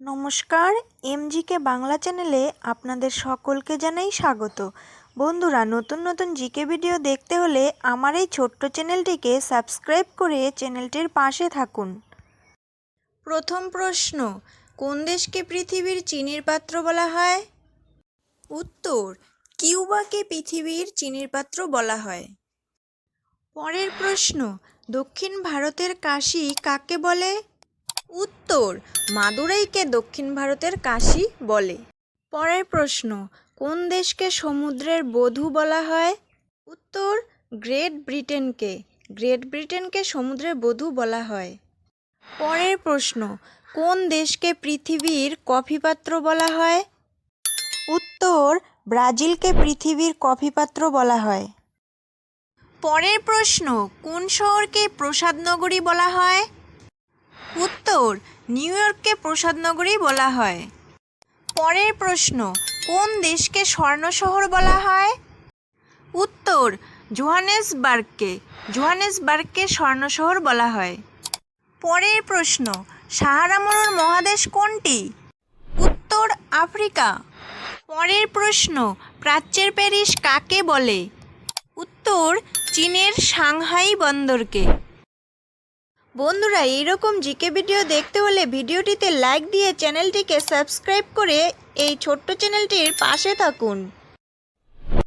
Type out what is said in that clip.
নমস্কার, এমজিকে বাংলা চ্যানেলে আপনাদের সকলকে জানাই স্বাগত। বন্ধুরা, নতুন নতুন জিকে ভিডিও দেখতে হলে আমার এই ছোট্ট চ্যানেলটিকে সাবস্ক্রাইব করে চ্যানেলটির পাশে থাকুন। প্রথম প্রশ্ন, কোন দেশকে পৃথিবীর চিনির পাত্র বলা হয়? উত্তর, কিউবাকে পৃথিবীর চিনির পাত্র বলা হয়। পরের প্রশ্ন, দক্ষিণ ভারতের কাশি কাকে বলে? উত্তর, মাদুরাইকে দক্ষিণ ভারতের কাশি বলে। পরের প্রশ্ন, কোন দেশকে সমুদ্রের বধূ বলা হয়? উত্তর, গ্রেট ব্রিটেনকে। গ্রেট ব্রিটেনকে সমুদ্রের বধূ বলা হয়। পরের প্রশ্ন, কোন দেশকে পৃথিবীর কফি পাত্র বলা হয়? উত্তর, ব্রাজিলকে পৃথিবীর কফি পাত্র বলা হয়। পরের প্রশ্ন, কোন শহরকে প্রসাদ নগরী বলা হয়? উত্তর, নিউ ইয়র্ককে প্রসাদ নগরী বলা হয়। পরের প্রশ্ন, কোন দেশকে স্বর্ণ শহর বলা হয়? উত্তর, জোহানেসবার্গকে জোহানেসবার্গকে স্বর্ণ শহর বলা হয়। পরের প্রশ্ন, সাহারা মরুর মহাদেশ কোনটি? উত্তর, আফ্রিকা। পরের প্রশ্ন, প্রাচ্যের প্যারিস কাকে বলে? উত্তর, চীনের সাংহাই বন্দরকে। বন্ধুরা, এইরকম জিকে ভিডিও দেখতে হলে ভিডিওটিতে লাইক দিয়ে চ্যানেলটিকে সাবস্ক্রাইব করে এই ছোট্ট চ্যানেলটির পাশে থাকুন।